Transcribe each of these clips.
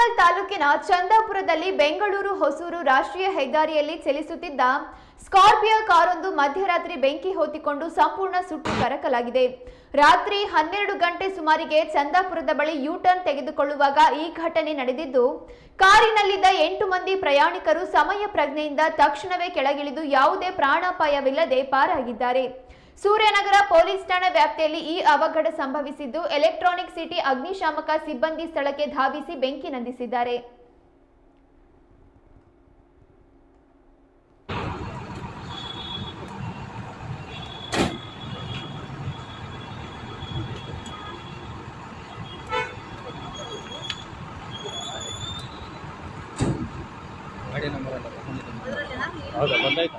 ಆನೇಕಲ್ ತಾಲೂಕಿನ ಚಂದಾಪುರದಲ್ಲಿ ಬೆಂಗಳೂರು ಹೊಸೂರು ರಾಷ್ಟ್ರೀಯ ಹೆದ್ದಾರಿಯಲ್ಲಿ ಚಲಿಸುತ್ತಿದ್ದ ಸ್ಕಾರ್ಪಿಯೋ ಕಾರೊಂದು ಮಧ್ಯರಾತ್ರಿ ಬೆಂಕಿ ಹೊತ್ತಿಕೊಂಡು ಸಂಪೂರ್ಣ ಸುಟ್ಟು ಕರಕಲಾಗಿದೆ. ರಾತ್ರಿ ಹನ್ನೆರಡು ಗಂಟೆ ಸುಮಾರಿಗೆ ಚಂದಾಪುರದ ಬಳಿ ಯೂ ಟರ್ನ್ ತೆಗೆದುಕೊಳ್ಳುವಾಗ ಈ ಘಟನೆ ನಡೆದಿದ್ದು, ಕಾರಿನಲ್ಲಿದ್ದ ಎಂಟು ಮಂದಿ ಪ್ರಯಾಣಿಕರು ಸಮಯ ಪ್ರಜ್ಞೆಯಿಂದ ತಕ್ಷಣವೇ ಕೆಳಗಿಳಿದು ಯಾವುದೇ ಪ್ರಾಣಾಪಾಯವಿಲ್ಲದೆ ಪಾರಾಗಿದ್ದಾರೆ. ಸೂರ್ಯನಗರ ಪೊಲೀಸ್ ಠಾಣಾ ವ್ಯಾಪ್ತಿಯಲ್ಲಿ ಈ ಅವಘಡ ಸಂಭವಿಸಿದ್ದು ಎಲೆಕ್ಟ್ರಾನಿಕ್ ಸಿಟಿ ಅಗ್ನಿಶಾಮಕ ಸಿಬ್ಬಂದಿ ಸ್ಥಳಕ್ಕೆ ಧಾವಿಸಿ ಬೆಂಕಿ ನಂದಿಸಿದ್ದಾರೆ. ಹೌದಾ ಬಂದಾಯ್ತಾ?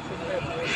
Nossa,